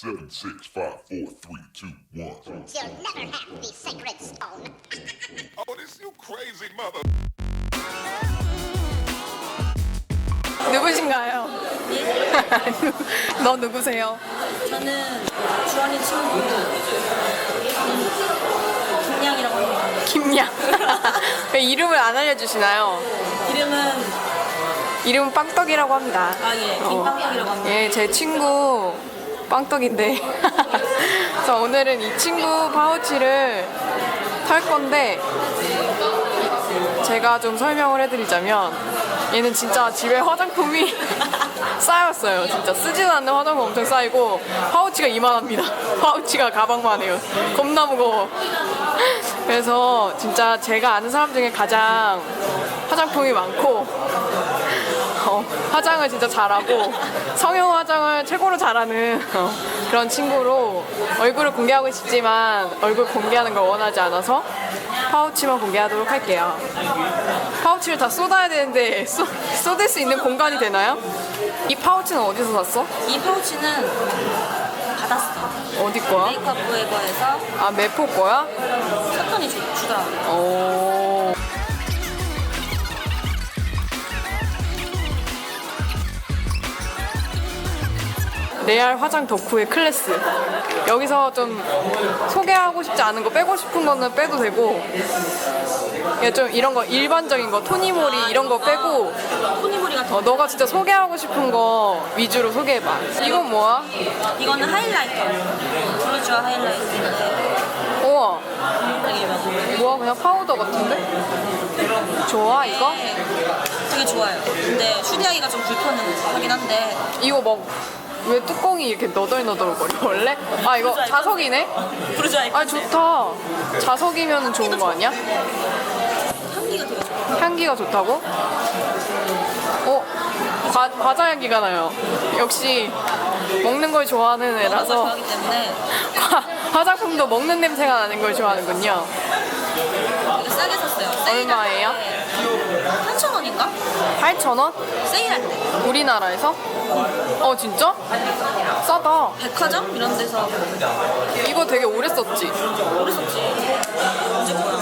Seven, six, five, four, three, two, one. You'll never have the sacred stone. Oh, this you crazy mother. 누구신가요? 너 누구세요? 저는 주원이 친구 김양이라고 합니다. 김양. 왜 이름을 안 알려주시나요? 이름은 이름은 빵떡이라고 합니다. 아 예, 김빵떡이라고 합니다. 예, 제 친구 빵떡인데. 그래서 오늘은 이 친구 파우치를 털 건데 제가 좀 설명을 해드리자면 얘는 진짜 집에 화장품이 쌓였어요. 진짜 쓰지도 않는 화장품 엄청 쌓이고 파우치가 이만합니다. 파우치가 가방만 해요. 겁나 무거워. 그래서 진짜 제가 아는 사람 중에 가장 화장품이 많고 어, 화장을 진짜 잘하고 성형 화장을 최고로 잘하는 어, 그런 친구로 얼굴을 공개하고 싶지만 얼굴 공개하는 걸 원하지 않아서 파우치만 공개하도록 할게요. 파우치를 다 쏟아야 되는데 쏟, 쏟을 수 있는 공간이 되나요? 이 파우치는 어디서 샀어? 이 파우치는 받았어. 어디 거야? 메이크업 웨버에서 아 메포 거야? 샀더니 주, 주더라고요. 레알 화장 덕후의 클래스. 여기서 좀 소개하고 싶지 않은 거 빼고 싶은 거는 빼도 되고, 야, 좀 이런 거 일반적인 거 토니모리 이런 거 빼고, 토니모리 같은 어, 너가 진짜 소개하고 싶은 거 위주로 소개해봐. 이건 뭐야? 이거는 하이라이터. 브루즈와 하이라이터인데 우와, 뭐야 그냥 파우더 같은데? 좋아 이거? 되게 좋아요. 근데 휴대하기가 좀 불편하긴 한데 이거 막 왜 뚜껑이 이렇게 너덜너덜거려 원래? 아 이거 자석이네? 아 좋다 자석이면 좋은 거 아니야? 향기가 되게 좋아요. 향기가 좋다고? 어? 과, 과자 향기가 나요 역시 먹는 걸 좋아하는 먹는 걸 애라서 좋아하기 때문에 화, 화장품도 먹는 냄새가 나는 걸 좋아하는군요 되게 싸게 샀어요. 세일할 얼마예요? 때 8,000원인가? 8,000원? 세일할 때. 우리나라에서? 어 진짜? 싸다 백화점 이런 데서 이거 되게 오래 썼지? 오래 썼지.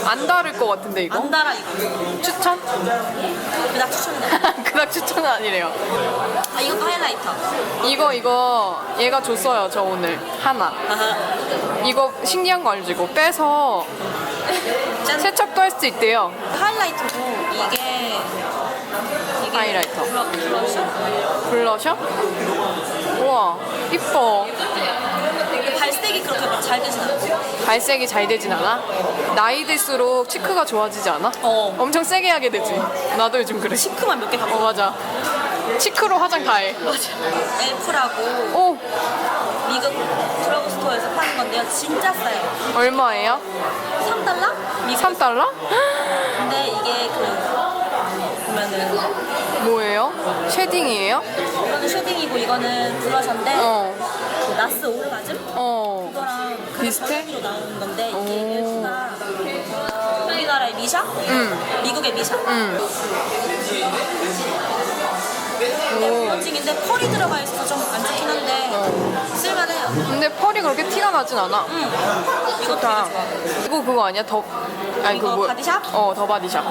안 다를 것 같은데 이거? 안 달아 이거. 추천? 그닥 추천해. 그닥 추천은 아니래요. 아 이것도 하이라이터. 이거 이거 얘가 줬어요 저 오늘 하나. 아하. 이거 신기한 거 알지? 이거 빼서 짠. 세척도 할 수 있대요. 하이라이터고 이게 이게 하이라이터. 블러, 블러셔. 블러셔? 우와 이뻐. 이게 발색이 그렇게 막잘 되진 않아. 발색이 잘 되진 않아? 나이 들수록 치크가 좋아지지 않아? 어. 엄청 세게 하게 되지. 나도 요즘 그래. 시크만 몇개 어 갖고 맞아. 치크로 화장 다 해. 엘프라고 오 미국 드러그 스토어에서 파는 건데요. 진짜 싸요. 얼마예요? 3달러? 미국 3달러? 근데 이게 그 보면은 뭐예요? 쉐딩이에요? 이거는 쉐딩이고 이거는 블러셔인데 어. 그 나스 오르가즘 어. 그거랑 비슷해? 로 나오는 건데 오. 이게 엘프가 어, 우리나라의 미샤, 응. 미국의 미샤. 응. 근데 블러칭인데 펄이 들어가 있어서 좀 안 좋긴 한데 쓸만해요. 근데 펄이 그렇게 티가 나진 않아. 응. 이거 좋다. 되게 좋아. 이거 그거 아니야? 더 아니 이거 그 뭐? 바디샵? 어, 더 바디샵.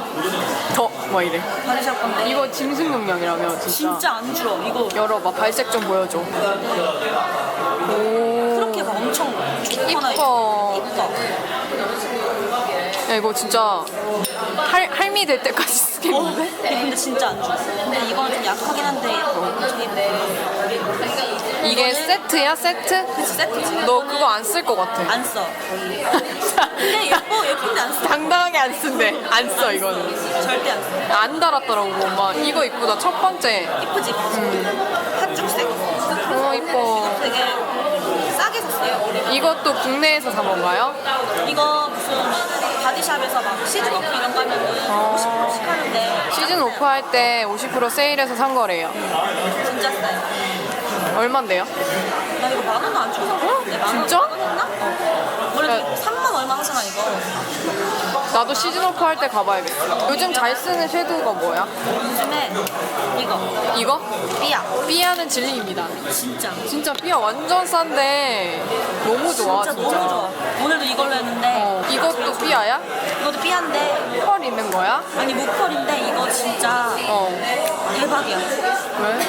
더 뭐 이래. 바디샵 건데 이거 짐승 용량이라며 진짜. 진짜 안 줄어. 이거 열어봐. 발색 좀 보여줘. 오. 그렇게 막 엄청 이뻐. 이뻐. 야 이거 진짜 할 할미 될 때까지 쓰겠는데? 어, 근데 진짜 안 좋아. 근데 이건 좀 약하긴 한데 엄청 예뻐. 이게 세트야 세트? 세트지. 너 그거 안 쓸 것 같아. 안 써. 근데 예뻐 예쁜데 안 써. 당당하게 안 쓴대. 안 써 이거는. 절대 안 써. 안 달았더라고 엄마. 이거 이쁘다. 첫 번째. 이쁘지? 팥죽색. 어 이뻐. 되게 싸게 샀어요. 이것도 국내에서 산 건가요? 이거 무슨 바디샵에서 막 시즌 오프 이런 거 하면은 50%씩 하는데 시즌 오프 할 때 50% 세일해서 산 거래요. 진짜 싸요. 얼만데요? 나 이거 만 원도 안산 거야. 만 원, 진짜? 만원 했나? 어. 원래 야. 3만 얼마 하잖아 이거. 나도 시즌 오프 할 때 가봐야겠어. 요즘 잘 쓰는 섀도우가 뭐야? 요즘에 이거 이거? 삐야 삐아는 진리입니다. 진짜 진짜 삐아 완전 싼데 너무 좋아 진짜 진짜. 너무 좋아 오늘도 이걸로 했는데 어, 이것도 삐아야? 이것도 삐한데 펄 있는 거야? 아니 무펄인데 이거 진짜 어. 대박이야 왜?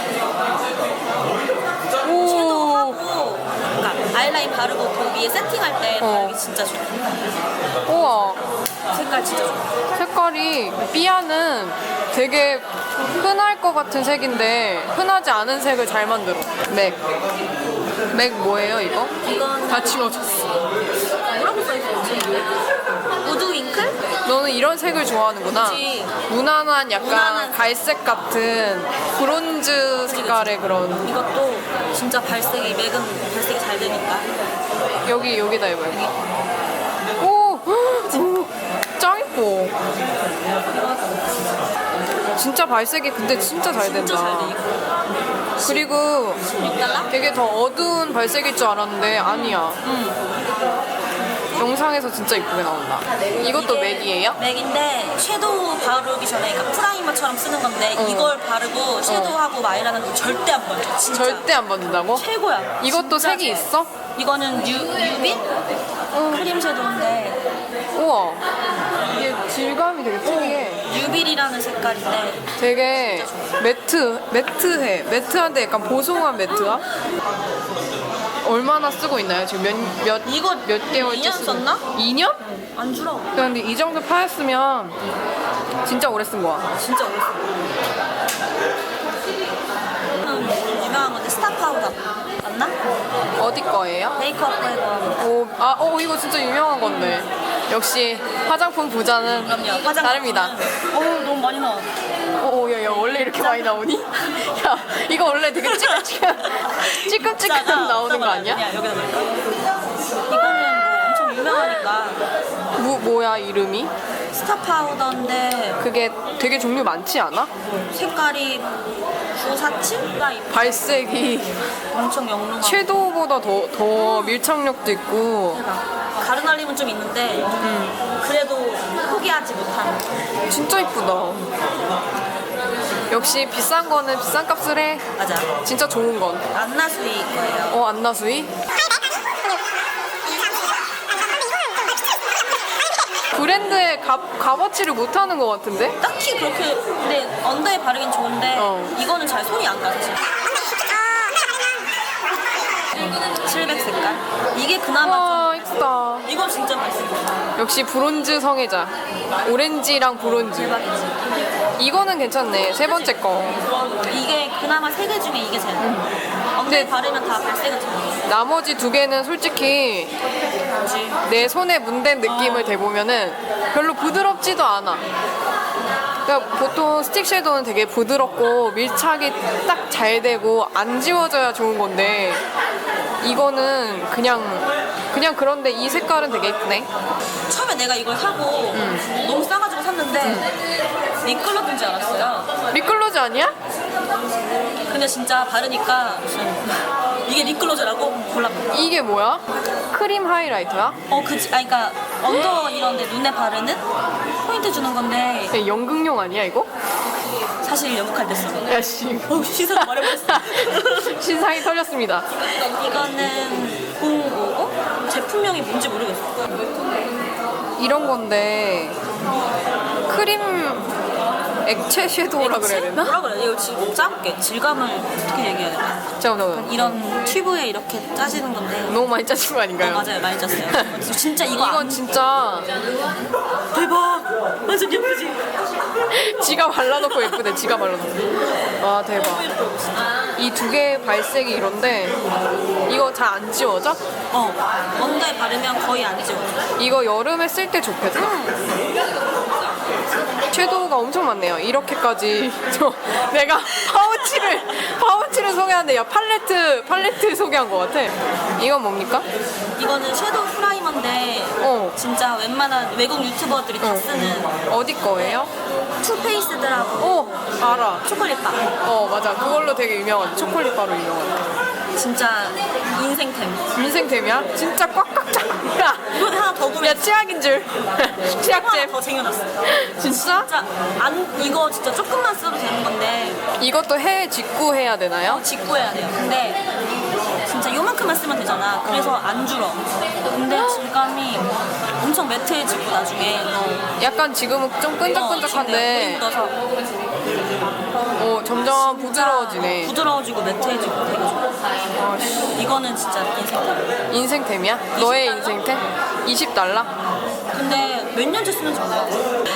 섀도우 오. 하고 그러니까 아이라인 바르고 그 위에 세팅할 때 어. 바르기 진짜 좋아 우와. 색깔 진짜 좋아 색깔이 삐아는 되게 흔할 것 같은 색인데 흔하지 않은 색을 잘 만들어. 맥. 맥 뭐예요 이거? 이건 다 지워졌어. 뭐라고 써있었지? 너는 이런 색을 좋아하는구나. 그치. 무난한 약간 무난한 갈색 같은 브론즈 색깔의 그런 이것도 진짜 발색이 맥은 발색이 잘 되니까 여기 여기다 해봐 여기. 오, 오, 짱 이뻐. 진짜 발색이 근데 진짜 잘 진짜 잘 된다. 돼 이거 그리고 6달러? 되게 더 어두운 발색일 줄 알았는데 아니야. 영상에서 진짜 이쁘게 나온다. 이것도 맥이에요? 맥인데 섀도우 바르기 전에 그러니까 프라이머처럼 쓰는 건데 어. 이걸 바르고 섀도우하고 마이라는 거 절대 안 번져 진짜 절대 안 번진다고? 최고야 이것도 진짜 색이 좋아. 있어? 이거는 유, 유빈? 크림 섀도우인데 우와. 이게 질감이 되게 특이해. 유빌이라는 색깔인데 되게 매트, 매트해. 매트한데 약간 보송한 매트야? 얼마나 쓰고 있나요? 지금 몇, 몇, 이거 몇 개월째 2년 쓰고 썼나? 2년? 안 줄어 근데 이 정도 파였으면 진짜 오래 쓴 거야. 진짜 오래 써 음, 유명한 건데 스타 파우더 맞나? 어디 거예요? 메이크업 빼고 오, 아, 오, 이거 진짜 유명한 건데. 역시 화장품 부자는 그럼요 화장 다릅니다. 어 너무 많이 나와 야, 원래 이렇게 많이 나오니? 야, 이거 원래 되게 찌끔찌끔, 찌끔찌끔 나오는 거 아니야? 여기다 넣을까? 이거는 뭐 엄청 유명하니까 뭐, 뭐야, 이름이? 스타 파우더인데 그게 되게 종류 많지 않아? 색깔이 947가 발색이 엄청 영롱하고 섀도우보다 더, 더 밀착력도 있고 가루날림은 좀 있는데 그래도 포기하지 못하는 진짜 이쁘다. 역시 비싼 거는 비싼 값을 해. 맞아 진짜 좋은 건. 안나수이 거예요 어, 안나수이? 브랜드의 값, 값어치를 못하는 것 같은데? 딱히 그렇게 근데 언더에 바르긴 좋은데 어. 이거는 잘 손이 안 가 사실 700 색깔 이게 그나마 와, 이쁘다. 좀 이건 진짜 맛있어 역시 브론즈 성애자. 오렌지랑 브론즈. 대박이지 이거는 괜찮네. 세 번째 거. 이게 그나마 세 개 중에 이게 제일 나아 언더에 근데- 바르면 다 발색은 잘 나. 나머지 두 개는 솔직히 내 손에 문댄 느낌을 대보면은 별로 부드럽지도 않아. 그러니까 보통 스틱 섀도우는 되게 부드럽고 밀착이 딱 잘 되고 안 지워져야 좋은 건데 이거는 그냥 그냥 그런데 이 색깔은 되게 예쁘네. 처음에 내가 이걸 사고 너무 싸가지고 샀는데 립글로즈인 줄 알았어요 립글로즈 아니야? 근데 진짜 바르니까 무슨 이게 립글로즈라고 몰랐거든 이게 뭐야? 크림 하이라이터야? 어 그치 아 그니까 언더 이런데 눈에 바르는 포인트 주는 건데 야, 연극용 아니야 이거? 사실 연극할 때 써. 야씨 어 시선 말해버렸어 신상이 털렸습니다. 이거는 050 제품명이 뭔지 모르겠어. 이런 건데 크림 액체 섀도우라 그래야 되나? 뭐라 그래 이거 지금 짜볼게. 질감을 어떻게 얘기해야 되나? 잠깐만 이런 튜브에 이렇게 짜지는 건데. 너무 많이 짜진 거 어, 아닌가요? 맞아요. 많이 짰어요. 진짜 이거 이건 안 진짜 대박. 완전 예쁘지? 지가 발라놓고 예쁘대. 지가 발라놓고. 와 대박 이 두 개의 발색이 이런데 이거 잘 안 지워져? 어 언더에 바르면 거의 안 지워 이거 여름에 쓸 때 좋겠다 섀도우가 엄청 많네요 이렇게까지 저 내가 파우치를 파우치를 소개하는데 야 팔레트 팔레트 소개한 것 같아 이건 뭡니까? 이거는 섀도우 프라이머인데 어. 진짜 웬만한 외국 유튜버들이 다 쓰는 어디 거예요? 투페이스들하고 어 알아 초콜릿바 어 맞아 그걸로 되게 유명한 초콜릿 바로 유명한 진짜 인생템. 인생템이야? 진짜 꽉꽉 차. 야, 이번에 하나 더 구매. 야 치약인 줄. 치약잼. 더 쟁여놨어. 진짜? 진짜 안 이거 진짜 조금만 써도 되는 건데 이것도 해 직구 해야 되나요? 직구해야 돼요. 근데 진짜 요만큼만 쓰면 되잖아. 그래서 안 줄어. 근데 질감이 엄청 매트해지고 나중에 약간 지금은 좀 끈적끈적한데 어, 묻어서 어, 점점 부드러워지네. 부드러워지고 매트해지고 되게 좋아. 이거는 진짜 인생. 인생템이야? 너의 인생템? 20달러? 근데 몇 년째 쓰는지 몰라.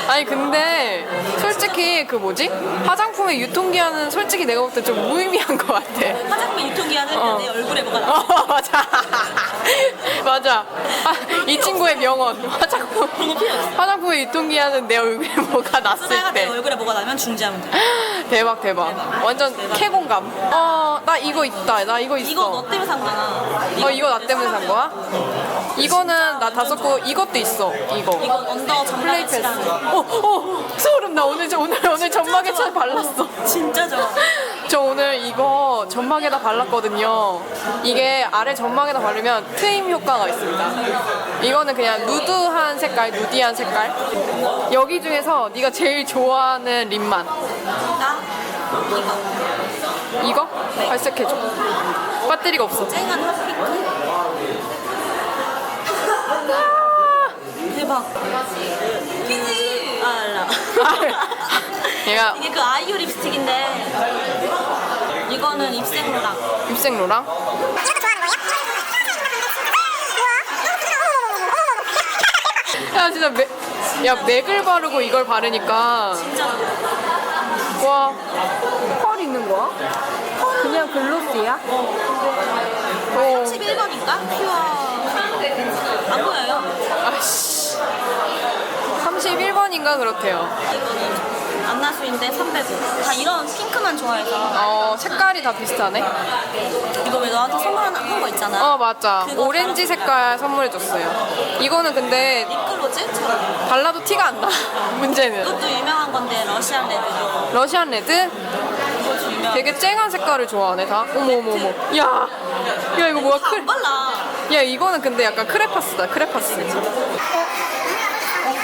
아니 근데 솔직히 그 뭐지? 화장품의 유통기한은 솔직히 내가 볼 때 좀 무의미한 것 같아. 화장품 유통기한은 어. 내 얼굴에 뭐가 나. 어 맞아 맞아 아, 이 친구의 명언 화장품. 화장품의 유통기한은 내 얼굴에 뭐가 났을 쓰다가 내 때 얼굴에 뭐가 나면 중지하면 돼. 대박 대박 완전 캐공감 어 나 이거 있다 나 이거 있어 이거 너 때문에 산 거잖아. 어 이거 나 때문에 산 거야? 이거는 나다 썼고 이것도 있어 이거 언더 플레이 전방에 패스 칠하는 거. 어, 어 소름 나 오늘 저 오늘 오늘 점막에 차 발랐어 진짜 좋아. 저 오늘 이거 점막에다 발랐거든요. 이게 아래 점막에다 바르면 트임 효과가 있습니다. 이거는 그냥 누드한 색깔, 누디한 색깔. 여기 중에서 네가 제일 좋아하는 립만. 나 이거 이거? 발색해줘. 배터리가 없어. 쨍한 핫핑크. 대박. 퀴즈. 아 알라. 얘가 이게 그 아이유 립스틱인데 이거는 입생로랑 입생로랑? 야 진짜 맥, 야 맥을 바르고 이걸 바르니까 진짜 와, 펄 있는 거야? 그냥 글로스야? 어. 11번인가? 퓨어 안 보여요. 아씨. 31번인가 그렇대요. 이거는 안나수인데 300원. 다 이런 핑크만 좋아해서 어, 색깔이 다 비슷하네. 이거 왜 너한테 선물한 거 있잖아. 어, 맞아. 그거 오렌지 색깔 선물해줬어요. 이거는 근데 립글로즈처럼. 발라도 티가 안 나. 문제는. 이것도 유명한 건데 러시안 레드. 러시안 레드? 이것도 유명. 되게 쨍한 색깔을 좋아하네, 다. 어머, 어머, 어머. 야! 야, 이거 뭐야? 크... 안 발라. 야, 이거는 근데 약간 크레파스다, 크레파스.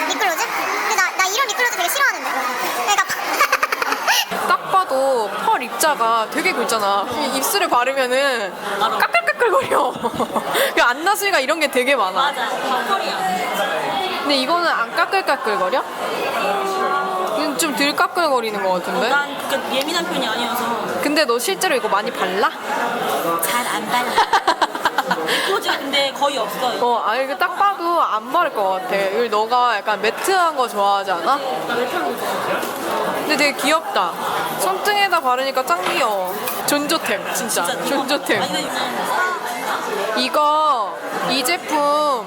미끌로즈? 근데 나, 나 이런 미끌로즈 되게 싫어하는데. 그러니까 딱 봐도 펄 입자가 되게 굵잖아. 이 입술에 바르면은. 까끌까끌거려. 그 안나수이가 이런 게 되게 많아. 맞아. 다 펄이야. 근데 이거는 안 까끌까끌거려? 좀 덜 까끌거리는 것 같은데? 난 그렇게 예민한 편이 아니어서 근데 너 실제로 이거 많이 발라? 잘 안 발라. 립글로즈 근데 거의 없어. 이거. 어, 아니, 딱 봐도 안 바를 것 같아. 이거 너가 약간 매트한 거 좋아하지 않아? 근데 되게 귀엽다. 손등에다 바르니까 짱 귀여워. 존조템, 진짜. 존조템. 아니, 이거, 이 제품,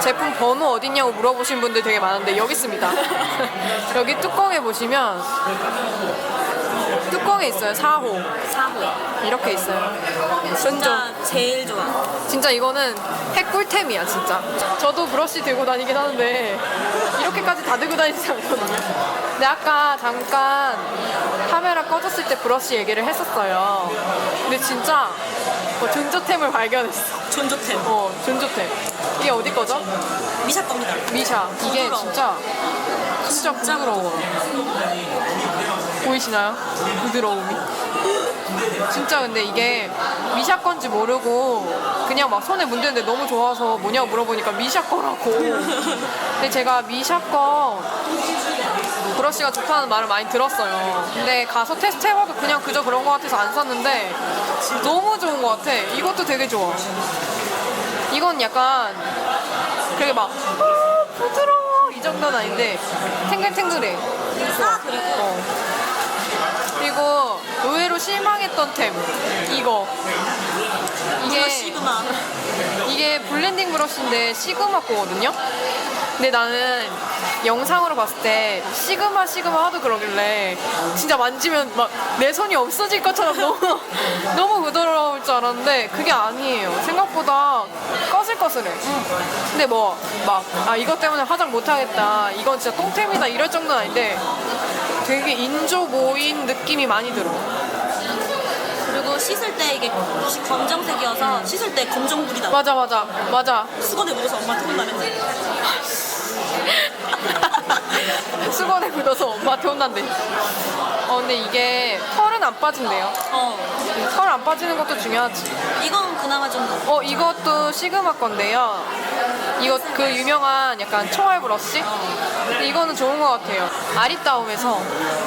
제품 번호 어딨냐고 물어보신 분들 되게 많은데 여기 있습니다. 여기 뚜껑에 보시면 뚜껑에 있어요. 4호. 사고. 이렇게 있어요. 진짜 제일 좋아. 진짜 이거는 핵꿀템이야 진짜 저도 브러쉬 들고 다니긴 하는데 이렇게까지 다 들고 다니지 않거든요 근데 아까 잠깐 카메라 꺼졌을 때 브러쉬 얘기를 했었어요 근데 진짜 뭐 존조템을 발견했어 존조템. 어 존조템 이게 어디 거죠? 미샤 겁니다. 미샤 이게 부드러워. 진짜 진짜 부드러워 보이시나요? 부드러움이? 진짜 근데 이게 미샤 건지 모르고 그냥 막 손에 문대는데 너무 좋아서 뭐냐고 물어보니까 미샤 거라고. 근데 제가 미샤 거 브러쉬가 좋다는 말을 많이 들었어요. 근데 가서 테스트 해봐도 그냥 그저 그런 거 같아서 안 샀는데 너무 좋은 거 같아. 이것도 되게 좋아. 이건 약간 되게 막 아, 부드러워! 이 정도는 아닌데 탱글탱글해. 아 어. 그리고 의외로 실망했던 템 이거 이게 시그마. 이게 블렌딩 브러쉬인데 시그마 거거든요 근데 나는 영상으로 봤을 때 시그마 시그마 하도 그러길래 진짜 만지면 막 내 손이 없어질 것처럼 너무 너무 부드러 울줄 알았는데 그게 아니에요 생각보다 꺼슬꺼슬해 근데 뭐 막 아 이것 때문에 화장 못하겠다 이건 진짜 똥템이다 이럴 정도는 아닌데 되게 인조 모인 느낌이 많이 들어 그리고 씻을 때 이게 붓이 검정색이어서 씻을 때 검정물이 나. 맞아 맞아 맞아 수건에 묻어서 엄마한테 혼나면서. 수건에 묻어서 엄마한테 혼난대 어 근데 이게 털은 안 빠진대요 어. 털 안 빠지는 것도 중요하지 이건 그나마 좀어 이것도 시그마 건데요. 이거 그 유명한 약간 총알 브러쉬? 근데 이거는 좋은 것 같아요. 아리따움에서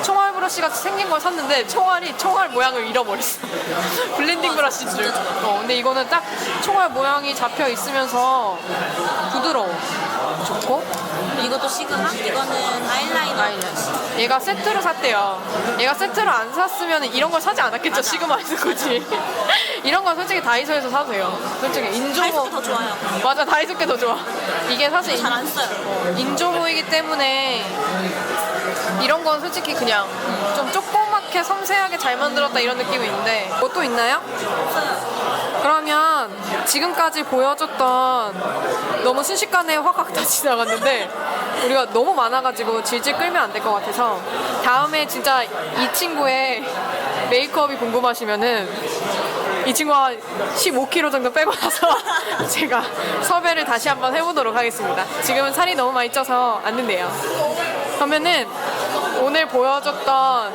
총알 브러쉬 같이 생긴 걸 샀는데 총알이 총알 모양을 잃어버렸어. 블렌딩 브러쉬인 줄. 어 근데 이거는 딱 총알 모양이 잡혀 있으면서 부드러워. 좋고 이것도 시그마. 이거는 아이라이너. 아이라인. 얘가 세트로 샀대요. 얘가 세트로 안 샀으면 이런 걸 사지 않았겠죠. 시그마에서 굳이. 이런 건 솔직히 다이소에서 사도 돼요. 솔직히 인조모. 다이소가 더 좋아요. 맞아 다이소 게더 좋아. 이게 사실 잘 안 써요. 인조모이기 때문에 이런 건 솔직히 그냥 좀 조그맣게 섬세하게 잘 만들었다 이런 느낌이 있는데 뭐 또 있나요? 그러면 지금까지 보여줬던 너무 순식간에 확확 다 지나갔는데 우리가 너무 많아가지고 질질 끌면 안 될 것 같아서 다음에 진짜 이 친구의 메이크업이 궁금하시면은 이 친구가 15kg 정도 빼고 나서 제가 섭외를 다시 한번 해보도록 하겠습니다. 지금은 살이 너무 많이 쪄서 안 된대요. 그러면은 오늘 보여줬던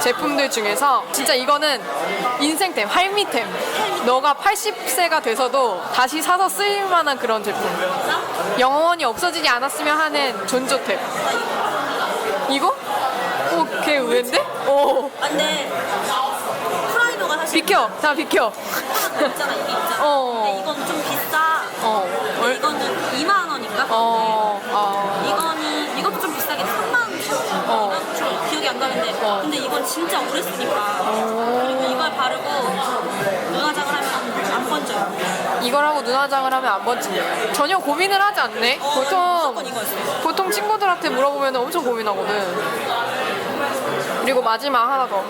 제품들 중에서 진짜 이거는 인생템, 할미템. 너가 80세가 돼서도 다시 사서 쓸 만한 그런 제품. 영원히 없어지지 않았으면 하는 존조템. 이거? 오, 걔 의외인데? 오, 아, 근데 프라이머가 사실 비켜. 다 비켜. 있잖아 이게 있잖아. 어. 근데 이건 좀 비싸. 어, 근데 이거는 2만 원인가? 어, 어. 이거는 이것도 좀 비싸게 3만 원. 어. 저 기억이 안 나는데. 어. 근데 이건 진짜 오래 쓰니까. 그리고 이걸 바르고 눈화장을 하면 안 번져요. 이걸 하고 눈화장을 하면 안 번지네요. 전혀 고민을 하지 않네. 어, 보통 무조건 이거였어요. 보통 친구들한테 물어보면 엄청 고민하거든. 그리고 마지막 하나 더.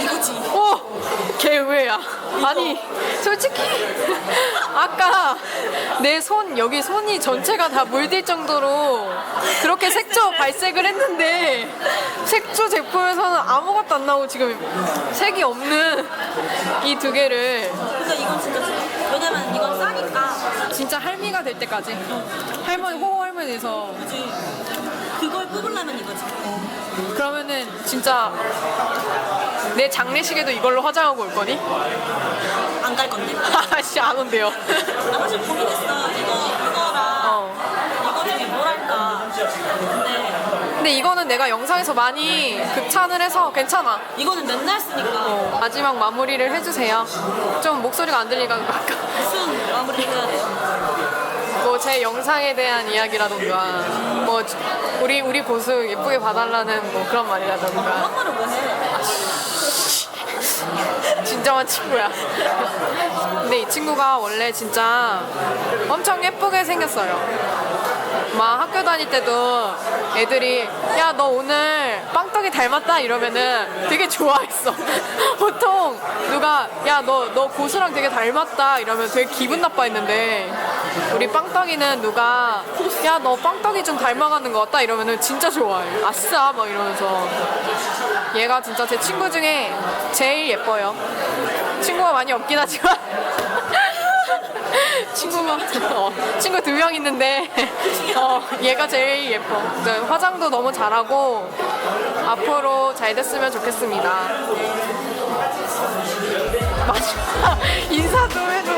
이거지. 오! 개 의외야. 아니, 솔직히 아까 내 손 여기 손이 전체가 다 물들 정도로 그렇게 색조 발색을 했는데 색조 제품에서는 아무것도 안 나오고 지금 색이 없는 이 두 개를 그러니까 이건 진짜 좋아. 왜냐면 이건 싸니까. 진짜 할미가 될 때까지 할머니 호호 할머니 돼서 뽑으려면 이거지. 그러면은 진짜 내 장례식에도 이걸로 화장하고 올 거니? 안 갈 건데. 아씨 안 온대요. 나 사실 고민했어. 이거 이거랑 어. 이거 중에 뭘 할까. 근데 근데 이거는 내가 영상에서 많이 극찬을 해서 괜찮아. 이거는 맨날 쓰니까 마지막 마무리를 해주세요. 좀 목소리가 안 들리니까 아까 무슨 마무리를 해야 돼요? 뭐제 영상에 대한 이야기라던가 뭐 우리 우리 고수 예쁘게 봐달라는 뭐 그런 말이라던가 그런 말을 왜 해? 진정한 친구야. 근데 이 친구가 원래 진짜 엄청 예쁘게 생겼어요. 막 학교 다닐 때도 애들이 야 너 오늘 빵떡이 닮았다 이러면은 되게 좋아했어. 보통 누가 야 너 너 고수랑 되게 닮았다 이러면 되게 기분 나빠했는데 우리 빵떡이는 누가 야 너 빵떡이 좀 닮아가는 것 같다 이러면은 진짜 좋아해. 아싸 막 이러면서 얘가 진짜 제 친구 중에 제일 예뻐요. 친구가 많이 없긴 하지만 친구가 어, 친구 두 명 있는데 어, 얘가 제일 예뻐. 네, 화장도 너무 잘하고 앞으로 잘 됐으면 좋겠습니다. 마지막 인사 좀 해줘.